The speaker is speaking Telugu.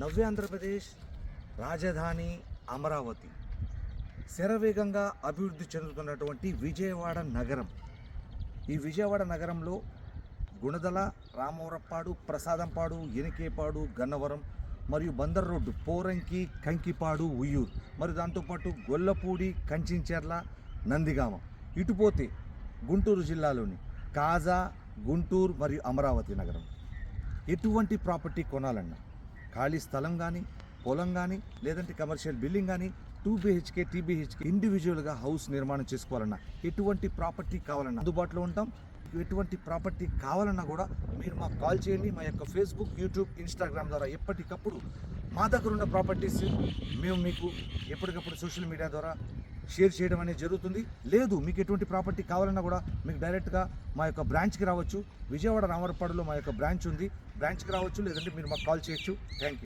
నవ్య ఆంధ్రప్రదేశ్ రాజధాని అమరావతి. శరవేగంగా అభివృద్ధి చెందుతున్నటువంటి విజయవాడ నగరం. ఈ విజయవాడ నగరంలో గుణదల రామవరపాడు ప్రసాదంపాడు ఎనికేపాడు గన్నవరం మరియు బందర్ రోడ్డు పోరంకి కంకిపాడు ఉయ్యూరు. మరి దాంతోపాటు గొల్లపూడి కంచించెర్ల నందిగామ. ఇటుపోతే గుంటూరు జిల్లాలోని కాజా గుంటూరు మరియు అమరావతి నగరం. ఎటువంటి ప్రాపర్టీ కొనాలన్నా ఖాళీ స్థలం కానీ పొలం కానీ లేదంటే కమర్షియల్ బిల్డింగ్ కానీ టూ బిహెచ్కే టీబీహెచ్కే ఇండివిజువల్గా హౌస్ నిర్మాణం చేసుకోవాలన్నా ఎటువంటి ప్రాపర్టీ కావాలన్నా అందుబాటులో ఉంటాం. ఎటువంటి ప్రాపర్టీ కావాలన్నా కూడా మీరు మాకు కాల్ చేయండి. మా యొక్క ఫేస్బుక్ యూట్యూబ్ ఇన్స్టాగ్రామ్ ద్వారా ఎప్పటికప్పుడు మా దగ్గర ఉన్న ప్రాపర్టీస్ మేము మీకు ఎప్పటికప్పుడు సోషల్ మీడియా ద్వారా షేర్ చేయడం అనేది జరుగుతుంది. లేదు మీకు ఎటువంటి ప్రాపర్టీ కావాలన్నా కూడా మీకు డైరెక్ట్గా మా యొక్క బ్రాంచ్కి రావచ్చు. విజయవాడ రామరపాడులో మా యొక్క బ్రాంచ్ ఉంది. బ్రాంచ్కి రావచ్చు లేదంటే మీరు మాకు కాల్ చేయొచ్చు. Thank you